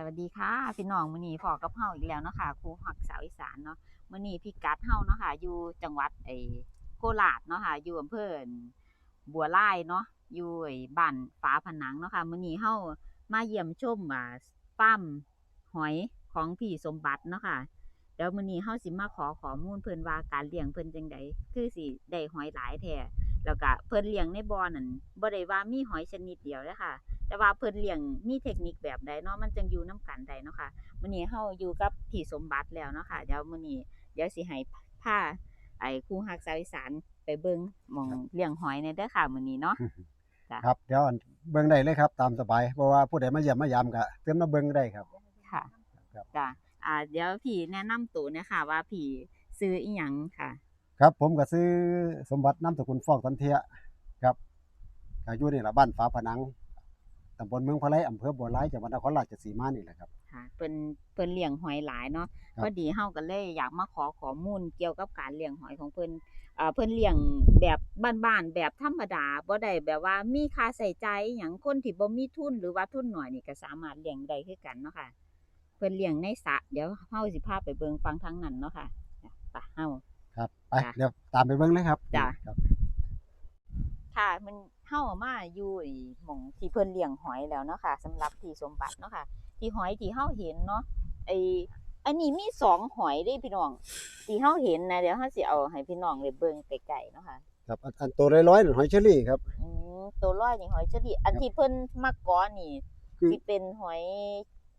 สวัสดีค่ะพี่น้องมื้อนี้พอกับเฮาอีกแล้วเนาะค่ะครูหักสาวอีสานเนาะมื้อนี้พี่กัดเฮาเนาะค่ะอยู่จังหวัดไอ้โคราชเนาะค่ะอยู่อำเภอบัวลายเนาะอยู่ไอ้บ้านฝาผนังเนาะค่ะมื้อนี้เฮามาเยี่ยมชมอ่าฟาร์มหอยของพี่สมบัติเนาะค่ะเดี๋ยวมื้อนี้เฮาสิมาขอข้อมูลเพิ่นว่าการเลี้ยงเพิ่นจังไดคือสิได้หอยหลายแท้แล้วก็เพิ่นเลี้ยงในบ่อนั่นบ่ได้ว่ามีหอยชนิดเดียวเด้อค่ะ แต่ว่าเพิ่นเลี้ยงมีเทคนิคแบบใดเนาะมันจังอยู่นํกันได้เนาะค่ะมื้อนี้เฮาอยู่กับพี่สมบัติแล้วเนาะค่ะเดี๋ยวมื้อนี้เดี๋ยวสิให้พาไอ้ครูฮักสาวอีสานไปเบิ่งหม่องเลี้ยงหอยในเด้อค่ะมื้อนี้เนาะครับเดี๋ยวเบิ่งได้เลยครับ ตามสบายเพราะว่าผู้ใดมาเยี่ยมมายามก็เตือนมาเบิ่งได้ครับ ค่ะครับจ้ะอ่า เดี๋ยวพี่แนะนำตัวเนะคะว่าพี่ซื้ออีหยังค่ะ ครับผมก็ซื้อสมบัติน้ำสกุลฟอกตันเทียครับก็อยู่นี่ล่ะบ้านฝาผนัง ตำบลเมืองพะไลอำเภอบัวไลจังหวัดนครราชสีมานี่แหละครับ ค่ะเพิ่นเพิ่นเลี้ยงหอยหลายเนาะครับพอดีเฮาก็เลยอยากมาขอข้อมูลเกี่ยวกับการเลี้ยงหอยของเพิ่นอ่าเพิ่นเลี้ยงแบบบ้านๆแบบธรรมดาบ่ได้แบบว่ามีค่าใช้จ่ายอิหยังคนที่บ่มีทุนหรือว่าทุนน้อยนี่ก็สามารถเลี้ยงได้คือกันเนาะค่ะ เพิ่นเลี้ยงในสระเดี๋ยวเฮาสิพาไปเบิ่งฟังทางนั้นเนาะค่ะไปเฮาครับไปจ้ะเดี๋ยวตามไปเบิ่งเลยครับจ้ะครับค่ะมัน เฮามาอยู่ไอ้หม่องที่เพิ่นเลี้ยงหอยแล้วเนาะค่ะสำหรับที่สมบัติเนาะค่ะ ที่หอยที่เฮาเห็นเนาะไออันนี้มีสองหอยเด้พี่น้องที่เฮาเห็นนะเดี๋ยวเฮาสิเอาให้พี่น้องได้เบิ่งไกลๆเนาะค่ะครับอันอันตัวร้อยๆนั่นหอยเชอรี่ครับอืมตัวร้อยนี่หอยเฉลี่อันที่เพิ่นมักก้อนี่คือสิเป็นหอย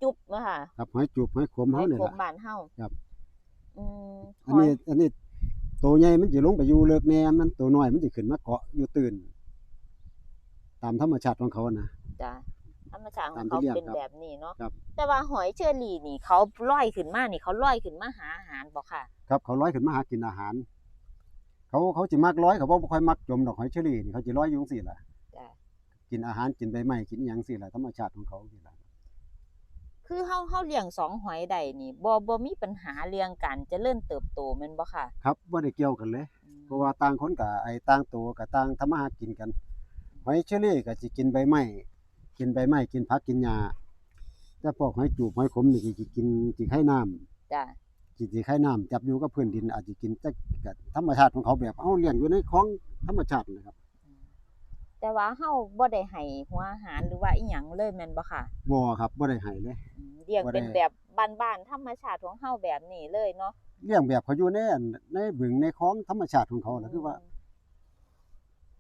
จุ๊บเนาะค่ะครับหอยจูบหอยขมหอเฮายนี่โขล่ะมบ้านเฮาครับอืมอันนี้อันนี้ตัวใหญ่มันสิลงไปอยู่เลิกแน่มันตัวน้อยมันสิขึ้นมาเกาะอยู่ตื่น ตามธรรมชาติของเขานะ จ้ะธรรมชาติขอตางมที่เขาเลี้ยงเป็นครับแบบนี้เนาะครับ แต่ว่าหอยเชอรี่นี่เขาลอยขึ้นมานี่เขาลอยขึ้นมาหาอาหารบ่ค่ะ ครับเขาร้อยขึ้นมาหากินอาหาร เขาเขาสิมักร้อยเขาบ่ค่อยมักจมดอกหอยเชอรี่นี่เขาสิร้อยอยู่จังซี่ล่ะจ้ะ กินอาหารกินใบไม้กินอหยังสิล่ะธรรมชาติของเขาสิล่ะคือเฮาเฮาเลี้ยงสองหอยใดนี่บ่บ่มีปัญหาเรื่องการเจริญเติบโตแม่นบ่ค่ะครับบ่ได้เกี่ยวกันเลย อืมเพราะว่าต่างคนก็ไอ้ต่างตัวก็ต่างทำมาหากินกัน หอยเชอรี่ก็สิกินใบไม้กินใบไม้กินผักกินหญ้าแต่พวกหอยจูบหอยขมนี่สิกินสิไข่น้ำจ้ะสิสิไข่น้ำจับอยู่กับพื้นดินอาจสิกินแต่ก็ธรรมชาติของเขาแบบเฮาเลี้ยงอยู่ในของธรรมชาตินะครับแต่ว่าเฮาบ่ได้ให้หัวอาหารหรือว่าอีหยังเลยแม่นบ่ค่ะบ่ครับบ่ได้ให้เลย อืมเลี้ยงบ่ได้ เป็นแบบบ้านๆธรรมชาติของเฮาแบบนี้เลยเนาะเลี้ยงแบบเขาอยู่ในอันในบึงในคลองธรรมชาติของเขาน่ะคือว่า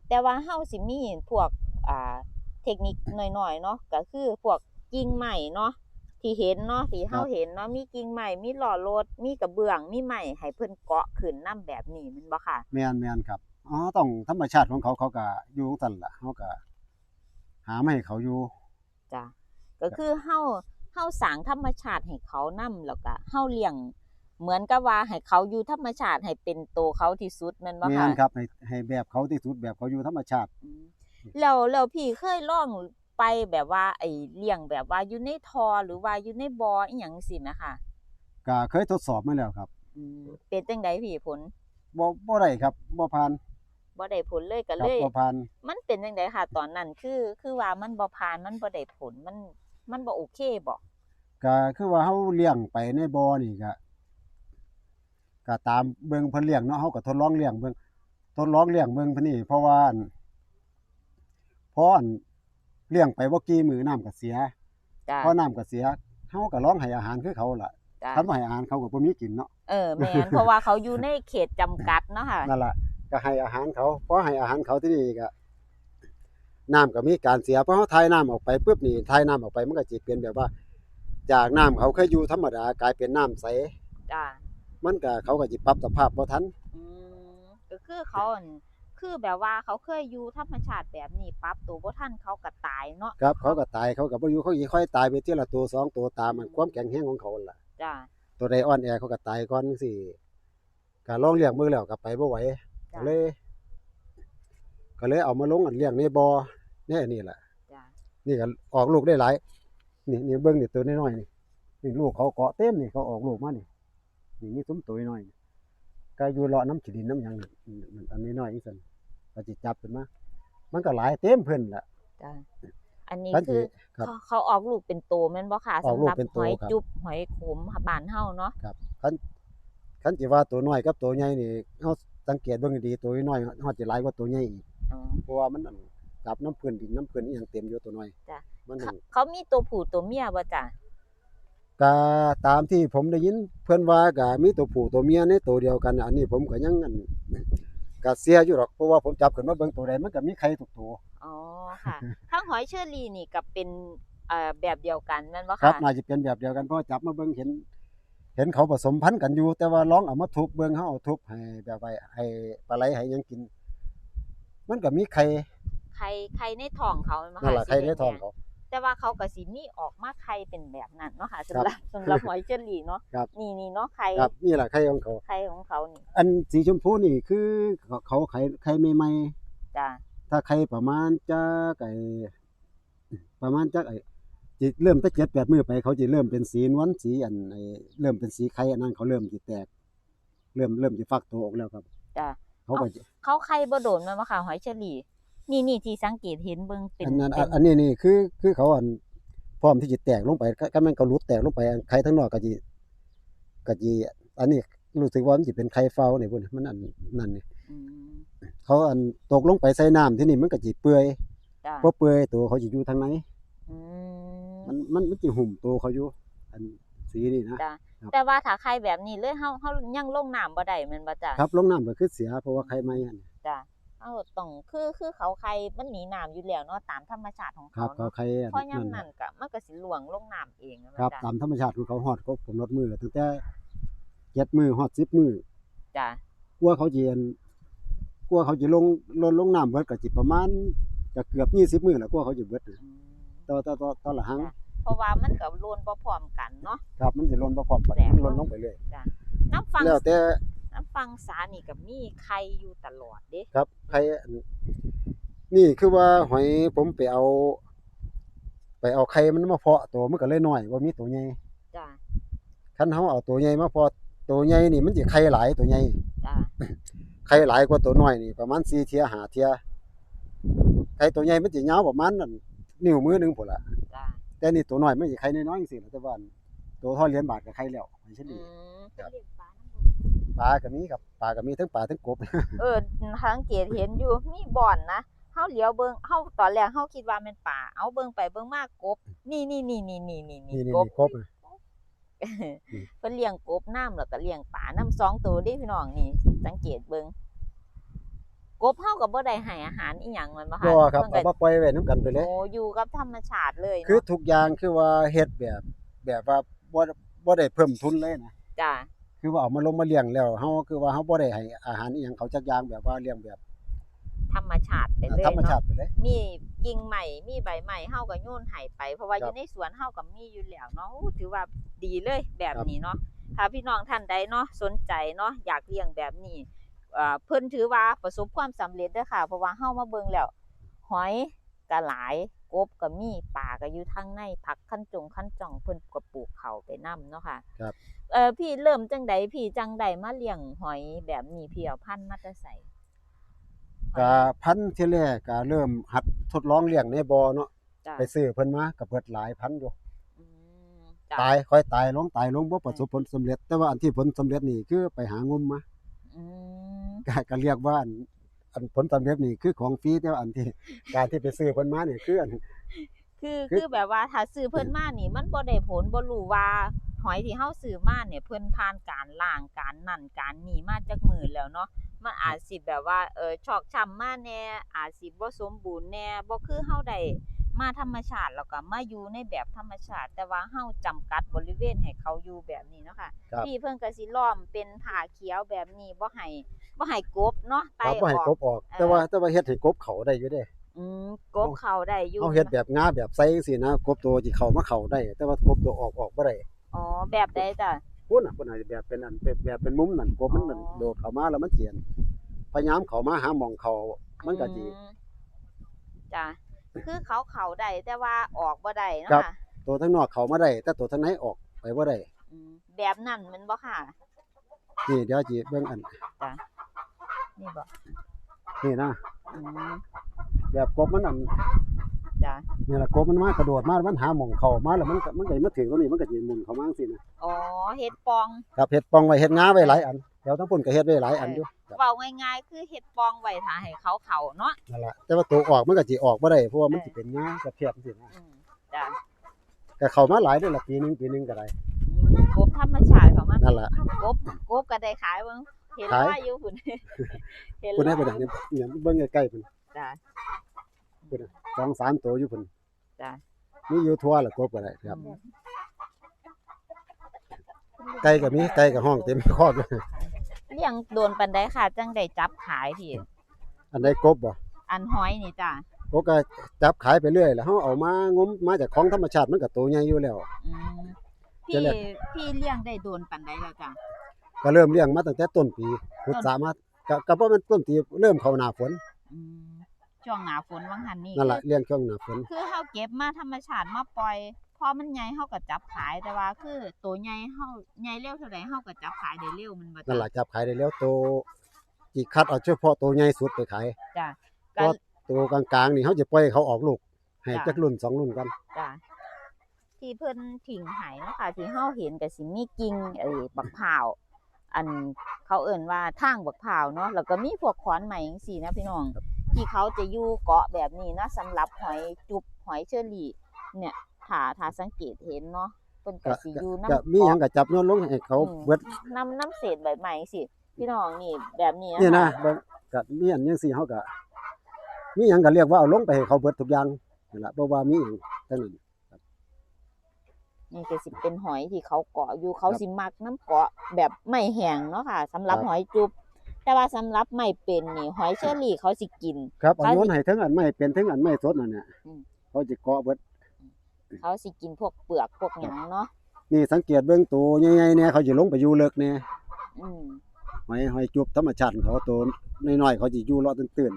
แต่ว่าเฮาสิมีพวกอ่าเทคนิคหน่อยๆเนาะก็คือพวกกิ่งไม้เนาะที่เห็นเนาะที่เฮาครับเห็นเนาะมีกิ่งไม้มีหล่อรถมีกระเบื้องมีไม้ให้เพิ่นเกาะขึ้นนํแบบนี้แม่นบ่ค่ะ แม่นแม่นครับอ๋อต้องธรรมชาติของเขาเขาก็อยู่จังซั่นล่ะเขาก็หามาให้เขาอยู่ จ้ะก็คือเฮาเฮาสร้างธรรมชาติให้เขานํแล้วก็เฮาเลี้ยง เหมือนกับว่าให้เขาอยู่ธรรมชาติให้เป็นโตวเขาที่สุดแม่นบ่แม่คะนครับให้ให้แบบเขาที่สุดแบบเขาอยู่ธรรมชาติ อืมแล้วแล้วพี่เคยลองไปแบบว่าไอ้เลี้ยงแบบว่าอยู่ในทอหรือว่าอยู่ในบ่ออีหยังสิแม่ค่ะก็เคยทดสอบมาแล้วครับอืมเป็นจังไดพี่ผลบ่บ่ได้ครับบ่ผ่านบ่ได้ผลเลยก็คเลรับย บ่ผ่านมันเป็นจังไดค่ะ ตอนนั้นคือคือว่ามันบ่ผ่านมันบ่ได้ผลมันมันบ่โอเคบ่ก็คือว่าเฮาเลี้ยงไปในบ่อนี่ก็ ก็ตามเบิ่งเพิ่นเลี้ยงเนาะเฮาก็ทดลองเลี้ยงเบิ่งทดลองเลี้ยงเบิ่งเพิ่นนี่เพราะว่าอั่นเพราะอั่นเลี้ยงไปบ่กี่มื้อน้ำก็เสียจ้ะพอน้ำก็เสียเฮาก็ลองให้อาหารคือเขาล่ะจ้ะคันบ่ให้อาหารเขาก็บ่มีกินเนาะเออแม่นเพราะว่าเขาอยู่ในเขตจำกัดเนาะค่ะนั่นล่ะก็ให้อาหารเขาพอให้อาหารเขาที่นี่ก็น้ำก็มีการเสียพอเฮาทายน้ำออกไปปุ๊บนี่ทายน้ำออกไปมันก็สิเป็นแบบว่า จากน้ำเขาเคยอยู่ธรรมดากลายเป็นน้ำใส จ้ะ มันก็เขาก็สิปรับสภาพบ่ทัน อืมก็คือเขาอั่นคือแบบว่าเขาเคยอยู่ธรรมชาติแบบนี้ปรับตัวบ่ทันเขาก็ตายเนาะครับ เขาก็ตายเขาก็บ่อยู่เขาสิค่อยตายไปทีละตัวสองตัวตามมันความแข็งแรงของเขานั่นล่ะ จ้ะตัวใดอ่อนแอเขาก็ตายก่อนจังซี่ก็ลองเลี้ยงมือแล้วก็ไปบ่ไหวจ้ะก็เลย ก็เลยเอามาลงอันเลี้ยงในบ่อในอันนี้ล่ะจ้ะนี่ก็ออกลูกได้หลาย นี่นี่เบิ่งนี่ตัวน้อยๆนี่นี่ลูกเขาเกาะเต็มนี่เขาออกลูกมานี่ นี่มีซุ้มตัวน้อยๆนี่ก็อยู่เลาะน้ำขีดินน้ำหยังนี่นี่อันนี้น้อยอีสันก็สิจับขึ้นมามันก็หลายเต็มเพิ่นล่ะจ้ะอันนี้คันคืสิอครับเขาเขาออกลูกเป็นโตแม่นบ่ค่ะออกสำลูหกรับเป็นโตหอยครับ จุบหอยขมบ้านเฮาเนาะครับคันคันสิว่าตัวน้อยกับตัวใหญ่นี่เฮาสังเกตเบิ่งให้ดีตัวน้อยเฮาสิหลายกว่าตัวใหญ่อีกอ๋อ เพราะว่ามันอันจับน้ำพื้นดินน้ำพื้นอีหยังเต็มอยู่ตัวน้อย จ้ะ มันเขานั่นเขามีตัวผู้ตัวเมียบ่จ้ะ ก็ตามที่ผมได้ยิน เพิ่นว่าก็มีตัวผู้ตัวเมียในตัวเดียวกันอันนี้ผมก็ยังอันก็เสียอยู่หรอกเพราะว่าผมจับขึ้นมาเบิ่งตัวใดมันก็มีไข่ทุกตัวอ๋อค่ะ ทั้งหอยเชอรี่นี่กับเป็นเอ่อแบบเดียวกันแม่นบ่ครับค่ะน่าจะเป็นแบบเดียวกันเพราะจับมาเบิ่งเห็น เห็นเขาผสมพันธุ์กันอยู่ แต่ว่าลองเอามาทุบเบิ่งเฮาเอาทุบให้แบบว่าให้ปลาไหลให้หยังกิน มันก็มีไข่ไข่ไข่ในท้องเขาแม่นบ่นั่นค่ะล่ะไข่ในสีแดท้องเขา แต่ว่าเขาก็สิมีออกมาไข่เป็นแบบนั้นเนาะค่ะสำหรับสำหรับหอยเชอรี่เนาะครับ นี่นี่เนาะไข่ครับนี่ล่ะไข่ของเขา ไข่ของเขานี่อันสีชมพูนี่คือเขาเขาไข่ไข่ใหม่จ้ะๆถ้าไข่ประมาณจักไอ้ประมาณจักไอ้สิเริ่มตั้ง7 8มื้อไปเขาจะเริ่มเป็นสีนวลสีอันไอ้เริ่มเป็นสีไข่อันนั้นเขาเริ่มสิแตก เริ่มเริ่มสิฟักตัวออกแล้วครับ จ้ะเขาก็จะ เขาไข่บ่โดนแม่นบ่ค่ะหอยเชอรี่ นี่นี่ที่สังเกตเห็นเบิ่งเป็นอันนั้นเป็อันอันนี้นี่คือคือเขาอันพร้อมที่จะแตกลงไปก็ก็มันก็หลุดแตกลงไปอันไข่ทั้งนอกก็สิก็สิอันนี้รู้สึกว่ามันสิเป็นไข่เฝ้านี่พุ่นมันอันนั่นนี่อืมเขาอันตกลงไปใส่น้ำที่นี่มันก็สิเปื่อยจ้ะพอเปื่อยตัวเขาสิอยู่ทางไหนอืม มันมันมันสิหุ่มตัวเขาอยู่ อันสีนี่นะ จ้ะครับแต่ว่าถ้าไข่แบบนี้เลยเฮาเฮายังลงน้ำบ่ได้แม่นบ่จ้ะครับลงน้ำก็คือเสียเพราะว่าไข่ไหม้อัน จ้ะ เฮาต้องคือคือเขาไข่มันหนีน้ำอยู่แล้วเนาะตามธรรมชาติของครัเขาบเขาเนาะไข่อันเพราะยามนั่นนั้นก็มันก็สิหลวงลงน้ำเองแม่นครับจ้ะตามธรรมชาติของเขาฮอดเขากำหนดมือตั้งแต่7มื้อฮอด10มื้อจ้ะกลัวเขาสิอันกลัวเขาสิลงลนลงน้ำเบิดก็สิประมาณจะเกือบ20มื้อแล้วกลัวเขาสิเบิดอืมต่อต่อต่อต่อละหังเพราะว่ามันก็โลนบ่พร้อมกันเนาะ ครับมันสิลนบ่พร้อมกันแตกมันลนลงไปเรื่อยน้ำฟังแล้วแต่ น้ำฟังสานี่ก็มีไข่อยู่ตลอดเด้ครับใครอันนี่คือว่าหอยผมไปเอา ไปเอาไข่มันมาเพาะตัวมันก็เลยน้อยว่ามีตัวใหญ่จ้ะคันเฮาเอาตัวใหญ่มาเพาะตัวใหญ่นี่มันสิไข่หลายตัวใหญ่จ้ะไข่หลายกว่าตัวน้อยนี่ประมาณ4เที่ย5เที่ยไข่ตัวใหญ่มันสิยาวประมาณนั่นนิ้วมือหนึงพุ่นล่ะจ้ะแต่นี่ตัวน้อยมันสิไข่น้อยๆจังซี่ล่ะแต่ว่าอันตัวเท่อเหรียญบาทก็ไข่แล้วไม่ใช่อืนี่มครับเลี้ยง ปลาน้ำบ่ปลาก็มีครับปลาก็มีทั้งปลาทั้งกบ เออสังเกตเห็นอยู่มีบ่อนนะเฮาเหลียวเบิ่งเฮาตอนแรกเฮาคิดว่าแม่นป่า เอาเบิ่งไปเบิ่งมากบ นี่นี่นี่นี่นี่นี่นี่นี่กบนี่กบเพิ่นเลี้ยงกบน้ำแล้วก็เลี้ยงปลาน้ำสองตัวเด้พี่น้องนี่ สังเกตเบิ่งกบเฮาก็บ่ได้ให้อาหารอีหยังมันบ่บ่คะครับเพิ่นเอาก็มาปล่อยไว้นํกันไปเลยโอ้อยู่กับธรรมชาติเลยคือเนาะทุกอย่างคือว่าเฮ็ดแบบ แบบว่าบ่บ่ได้เพิ่มทุนเลยนะจ้ะ คือว่าเอามาลงมาเลี้ยงแล้วเฮาคือว่าเฮาบ่ได้ให้อาหารอีหยังเขาจักอย่างแบบว่าเลี้ยงแบบธรรมชาติไปเลยธรรมชาเนาะติไปเลย มีกิ่งใหม่มีใบใหม่เฮาก็โยนให้ไป เพราะว่าอครับยู่ในสวนเฮาก็มีอยู่แล้วเนาะอู้ถือว่าดีเลยแบบครับนี้เนาะถ้าพี่น้องท่านใดเนาะสนใจเนาะอยากเลี้ยงแบบนี้เอ่อเพิ่นถือว่าประสบความสำเร็จเด้อค่ะ เพราะว่าเฮามาเบิ่งแล้วหอยก็หลาย กบก็มีปลาก็อยู่ทางในผักขั้นจงขั้นจ่องเพิ่นก็ปลูกเขาไปนํเนาะค่ะครับเอ่อพี่เริ่มจังใดพี่จังใดมาเลี้ยงหอยแบบนี้พี่เอาพันธุ์มาแต่ไสหอยก็พันธุ์ที่แรกก็เริ่มหัดทดลองเลี้ยงในบ่อเนาะจ้ะไปซื้อเพิ่นมาก็เบิดหลายพันอยู่อืมจ้ะตายค่อยตายลงตายลงบ่ประสบผลสำเร็จ แต่ว่าอันที่ผลสำเร็จนี่คือไปหางมมาอืม ก็ก็เรียกว่าอัน อันผลสำเร็จนี่คือของฟรีแต่ว่าอันที่การที่ไปซื้อเพิ่นมานี่คืออัน คือคือ คือแบบว่าถ้าซื้อเพิ่นมานี่ มันบ่ได้ผลบ่รู้ว่าหอยที่เฮาซื้อมาเนี่ยเพิ่นผ่านการล้างการนั่นการนี่มาจากมือแล้วเนาะมันอาจสิแบบว่าเออชอกช้ำมาแน่อาจสิบ่สมบูรณ์แน่บ่คือเฮาได้ มาธรรมชาติแล้วก็มาอยู่ในแบบธรรมชาติ แต่ว่าเฮาจำกัดบริเวณให้เขาอยู่แบบนี้เนาะค่ะครับ พี่เพิ่นก็สิล้อมเป็นผ้าเขียวแบบนี้บ่ให้บ่ให้กบเนาะไตครับบ่ให้ออกกบออกเออแต่ว่าแต่ว่าเฮ็ดให้กบเขาได้อยู่เด้อืมกบเข้าได้อยู่เฮาเฮ็ดแบบงาแบบใส่จังซี่นะกบตัวสิเข้ามาเข้าได้ แต่ว่ากบตัวออกออกบ่ได้อ๋อแบบใดจ้ะ พุ่นน่ะพุ่นน่ะแบบเป็นอันเป็นแบบเป็นมุมนั่นกบมันนั่นอ๋อ โดดเข้ามาแล้วมันเจียนพยายามเข้ามาหาหม่องเขามันก็สิอืมจ้ะ คือเขาเขาได้แต่ว่าออกบ่ได้เนาะครับค่ะตัวทั้งนอกเข้ามาได้แต่ตัวทั้งในออกไปบ่ได้อืมแบบนั้นแมันบ่ค่ะ นี่เดี๋ยวสิเบิ่งอันนี่บ่นี่นะอืมแบบกบมันอันจ้ะนี่แหละกบมันมากระโดดมามันหาหม่องเข้ามาแล้วมันก็มันก็มาถึงตรงนี้มันก็สิหมุนเข้ามาจังซี่นะอ๋อเฮ็ดปองครับเฮ็ดปองไว้เฮ็ดงาไว้หลายอัน เดี๋ยวทั้งปุ่นก็เฮ็ดไว้หลายอันอยู่ครับเว้าง่ายๆ คือเฮ็ดปองไว้ถ้าให้เขาเขาเนาะนั่นล่ะแต่ว่าตัวออกมันก็สิออกบ่ได้เพราะว่ามันสิเป็นงากับเพียบจังซี่นะอืมจ้ะก็เข้ามาหลายเด้อละปีหนึงปีหนึงก็ได้อืมกบธรรมชาติของมันนั่นล่ะกบกบก็ได้ขายเบิ่งเห็นขายว่าอยู่พุ่นเห็นพุ่นให้ว่าไปดักเนี่ยเนี่ยเบิ่งใกล้ๆพุ่นจ้ะพุ่นน่ะสองสามตัวอยู่พุ่นจ้ะมีอยู่ทั่วละกบก็ได้ครับอืมไก่ก็มีไก่ก็ห้องเต็มคอกอยู่ เลี้ยงโดนปานใดค่ะ จังได้จับขายที่ อันใดกบบ่อันห้อยนี่จ้ะกบก็จับขายไปเรื่อยแล้วเฮาเอามางมมาจากของธรรมชาติมันก็โตใหญ่อยู่แล้ว อืมจะพี่เรียก พี่เลี้ยงได้โดนปานใดแล้วจ้ะ ก็เริ่มเลี้ยงมาตั้งแต่ต้นปีพุทธามาก็ก็บ่แม่นต้นปีเริ่มเข้าหน้าฝนอืมช่วงหน้าฝนวังหันนี่นั่นล่ะคือเลี้ยงช่วงหน้าฝน คือเฮาเก็บมาธรรมชาติมาปล่อย พอมันใหญ่เฮาก็จับขายแต่ว่าคือตัวใหญ่เฮาใหญ่เร็วเท่าใดเฮาก็จับขายได้เร็วมันบ่นั่นจ้ะล่ะจับขายได้แล้วโตสิคัดเอาเฉพาะตัวใหญ่สุดไปขาย จ้ะก็ตัวกลางๆนี่เฮาจะปล่อยให้เขาออกลูกให้จ้ะ จักรุ่นสองรุ่นกันจ้ะที่เพิ่นทิ้งใหายเนาะค่ะที่เฮาเห็นก็สิมีกิ่งไอ้บักพร้าวอันเขาเอิ่นว่าทางบักพร้าวเนาะแล้วก็มีพวกขอนไม้จังซี่นะพี่น้องที่เขาจะอยู่เกาะแบบนี้นะสำหรับหอยจุบหอยเชอรี่เนี่ย ถ้าถ้าสังเกตเห็นเนาะเพิ่นก็ก็สิอยู่ก็น้ำมีหยังก็จับโยนลงให้เขาอืมเบิดน้ำน้ำเศษใบไม้สิพี่น้องนี่แบบนี้นี่นะคะเบิ่งก็มีอันจังซี่เฮาก็มีหยังก็เรียกว่าเอาลงไปให้เขาเบิดทุกอย่างนั่นล่ะบ่ว่ามีหยังทั้งนั้น นี่ก็สิเป็นหอยที่เขาเกาะอยู่เขาครับสิมักน้ำเกาะแบบไม่แห้งเนาะค่ะสำหรับครับ หอยจุบแต่ว่าสำหรับไม่เป็นนี่หอยเชอรี่เขาสิกิน ครับเอาเขาโยนสิให้ทั้งอันไม่เป็นทั้งอันไม่สดนั่นน่ะอืม เขาจะเกาะเบิด เขาสิกินพวกเปลือกพวกหยังเนาะนี่สังเกตเบิ่งตัวใหญ่ๆเนี่ยเขาจะลงไปอยู่เลิกเนี่ยอืมหอยหอยจุบธรรมชาติของเขาตัวน้อยๆเขาจะอยู่เลาะตื่น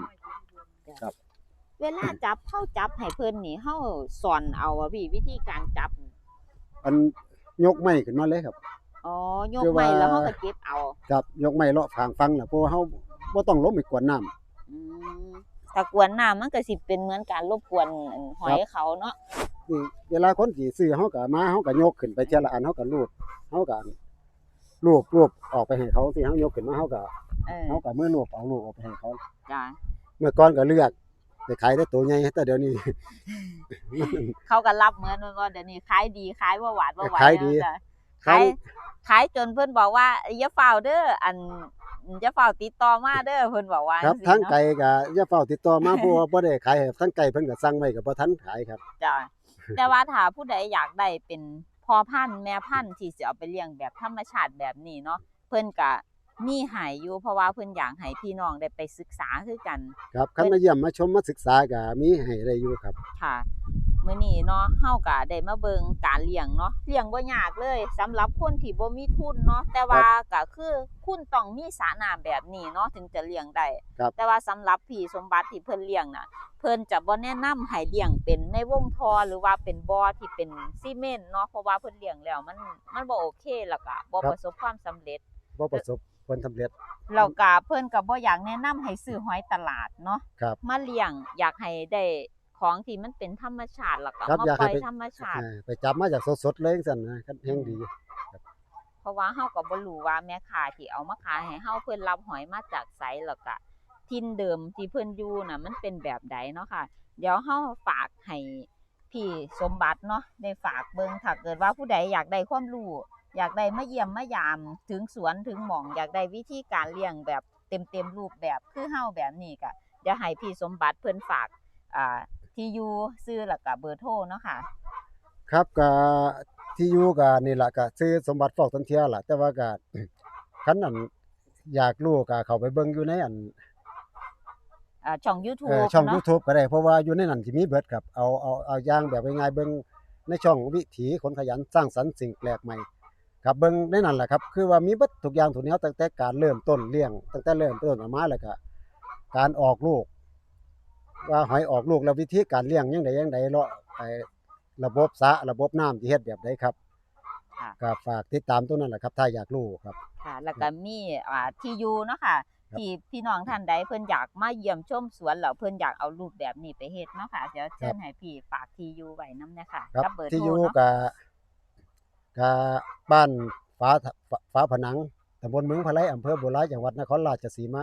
เวลาจับเข้าจับให้เพิ่นนี่เฮาสอนเอาอะพี่วิธีการจับ ๆอันยกไม้ขึ้นมาเลยครับ อ๋อยกคือไม้ว่า แล้วเฮาก็เก็บเอาครับยกไม้เลาะฟางฟังน่ะเพราะว่าเฮาบ่ต้องลงไปกวนน้ำ อืมถ้ากวนน้ำมันก็สิเป็นเหมือนการรบกวนหอยเขาเนาะ นี่เวลาคนสิซื้อเฮาก็มาเฮาก็ยกขึ้นไปเทียละอันเฮาก็รูดเฮาก็รูปรูปออกไปให้เขาสิเฮายกขึ้นมาเฮาก็เออเฮาก็มือรูปเอารูปออกไปให้เขา จ้ะเมื่อก่อนก็เลือกไปขายได้ตัวใหญ่แต่เดี๋ยวนี้ เขาก็รับเหมือนว่าเดี๋ยวนี้ขายดีขายบ่หวาดบ่ไหวขายดี แล้วจ้ะขาขายยขายจนเพิ่นบอกว่าอย่าเฝ้าเด้ออันอย่าเฝ้าติดต่อมาเด้อเพิ่นบอกว่าครับจัทั้งซี่เนาะไก่ก็อย่าเฝ้าติดต่อมาเพราะว่าบ่ได้ขายให้ทั้งไก่เพิ่นก็สั่งไว้ก็บ่ทันขายครับ จ้ะ แต่ว่าถ้าผู้ใดอยากได้เป็นพ่อพันธุ์แม่พันธุ์ที่สิเอาไปเลี้ยงแบบธรรมชาติแบบนี้เนาะเพิ่นก็มีใหายอยู่เพราะว่าเพิ่นอยากให้พี่น้องได้ไปศึกษาคือกัน ครับคันมาเยี่ยมมาชมมาศึกษาก็มีให้ได้อยู่ครับ ค่ะ มื้อนี้เนาะเฮาก็ได้มาเบิ่งการเลี้ยงเนาะเลี้ยงบ่ยากเลยสำหรับคนที่บ่มีทุนเนาะแต่ว่าก็คือคุณต้องมีสระน้ำแบบนี้เนาะถึงจะเลี้ยงได้ครับแต่ว่าสำหรับพี่สมบัติที่เพิ่นเลี้ยงน่ะ เพิ่นจะบ่แนะนำให้เลี้ยงเป็นในวงทอหรือว่าเป็นบ่อที่เป็นซีเมนต์เนาะเพราะว่าเพิ่นเลี้ยงแล้วมันมันบ่โอเคแล้วก็บ่ประสบความสำเร็จบ่ประสบผลสำเร็จแล้วก็เพิ่นก็บ่อยากแนะนำให้ซื้อหอยตลาดเนาะครับมาเลี้ยงอยากให้ได้ ของที่มันเป็นธรรมชาติแล้วก็ครับมาอยากปล่ให้อยไป ธรรมชาติเออไปจับมาจากสดๆเลยจังซั่นนะคันแฮงดี เพราะว่าเฮาก็บ่รู้ว่าแม่ค้าที่เอามาขายให้เฮาเพิ่นรับหอยมาจากไสแล้วก็ทินเดิมที่เพิ่นอยู่น่ะ มันเป็นแบบใดเนาะค่ะ เดี๋ยวเฮาฝากให้พี่สมบัติเนาะได้ฝากเบิ่งถ้าเกิดว่าผู้ใดอยากได้ความรู้อยากได้มาเยี่ยมมายามถึงสวนถึงหม่องอยากได้วิธีการเลี้ยงแบบเต็มๆรูปแบบคือเฮาแบบนี้ก็เดี๋ยวให้พี่สมบัติเพิ่นฝากอ่า ที่อยู่ชื่อแล้วก็เบอร์โทรเนาะค่ะ ครับก็ที่อยู่ก็นี่ล่ะก็ซื้อสมบัติฟอกตันเทียล่ะ แต่ว่าก็ คันนั้นอยากรู้ก็เข้าไปเบิ่งอยู่ในอันอ่าช่องเอ่ YouTube อช่อง เนาะ YouTube ก็ได้เพราะว่าอยู่ในนั้นสิมีเบิดครับเอาเอาเอาอย่างแบบง่ายๆเบิ่งในช่องวิถีคนขยันสร้างสรรค์สิ่งแปลกใหม่ ครับเบิ่งในนั้นแหละครับ คือว่ามีเบิดทุกอย่างทุกแนวตั้งแต่การเริ่มต้นเลี้ยงตั้งแต่เริ่มต้นออกมาแล้วก็การออกลูก ว่าหอยออกลูกแล้ววิธีการเลี้ยงยังไดยังไดเลาะไอ้ระบบสระระบบน้ำที่เฮ็ดแบบใดครับค่ะ ก็ฝากติดตามตัวนั้นแหละครับถ้าอยากรู้ครับ ค่ะ แล้วก็มีอ่าที่อยู่เนาะค่ะที่พี่น้องท่านใดเพิ่นอยากมาเยี่ยมชมสวนแล้วเพิ่นอยากเอารูปแบบนี้ไปเฮ็ดเนาะค่ะเดี๋ยวเชิญให้พี่ฝากที่อยู่ไว้นำนะคะ ครับกับเบอร์ที่โทอรยู่เนาะกับกับบ้านฟ้าฟ้าฟ้าผนังตำบลเมืองพะไลอำเภอบุรีจังหวัดนครราชสีมา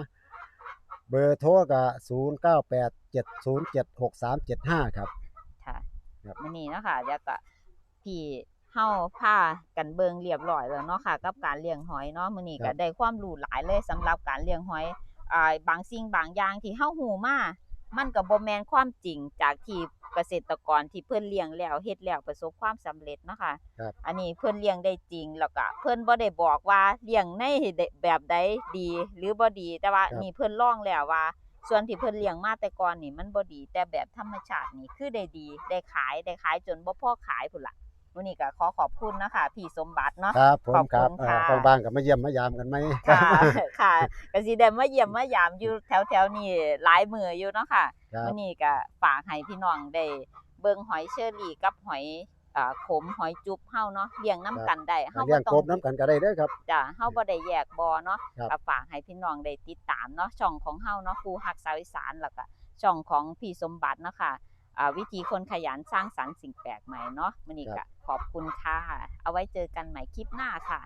เบอร์โทรก็0987076375ครับ ค่ะครับ มื้อนี้เนาะค่ะแล้วก็พี่เฮาพากันเบิงเรียบร้อยแล้วเนาะค่ะ กับการเลี้ยงหอยเนาะมื้อนี้ครัก็บ ได้ความรู้หลายเลยสำหรับการเลี้ยงหอยอ่าบางสิ่งบางอย่างที่เฮาฮู้มามันก็บ่แม่นความจริงจากที่ เกษตรกรที่เพิ่นเลี้ยงแล้วเฮ็ดแล้วประสบความสำเร็จเนาะค่ะครับอันนี้เพิ่นเลี้ยงได้จริงแล้วก็เพิ่นบ่ได้บอกว่าเลี้ยงในแบบใดดี หรือบ่ดีแต่ว่าครับนี่เพิ่นลองแล้วว่า ส่วนที่เพิ่นเลี้ยงมาแต่ก่อนนี่มันบ่ดี แต่แบบธรรมชาตินี่คือได้ดี ได้ขายได้ขายจนบ่พอขายพุ่นล่ะ วันนี้ก็ขอขอบคุณนะคะพี่สมบัติเนาะ ครับผมขอบคคุรับณเอ่ค่ะอบางๆก็มาเยี่ยมมายามกันไหม ค่ะค่ะก็สิได้มาเยี่ยมมายามอยู่แถวๆนี้หลายมื้ออยู่เนาะค่ะครับ วันนี้ก็ฝากให้พี่น้องได้เบิ่งหอยเชอรี่กับหอยอ่าขมหอยจุ๊บเฮาเนาะเลี้ยงน้ำกันได้เฮาเลี้บ่ยงต้กองบน้ำกันก็ได้เด้อครับ จ้ะเฮาบ่ได้แยกบ่อเนาะครับ ก็ฝากให้พี่น้องได้ติดตามเนาะช่องของเฮาเนาะครูฮักสาวอีสานแล้วก็ช่องของพี่สมบัติเนาะค่ะอ่า วิธีคนขยันสร้างสรรค์สิ่งแปลกใหม่เนาะมื้อนี้ก็ขอบคุณค่ะ เอาไว้เจอกันใหม่คลิปหน้าค่ะ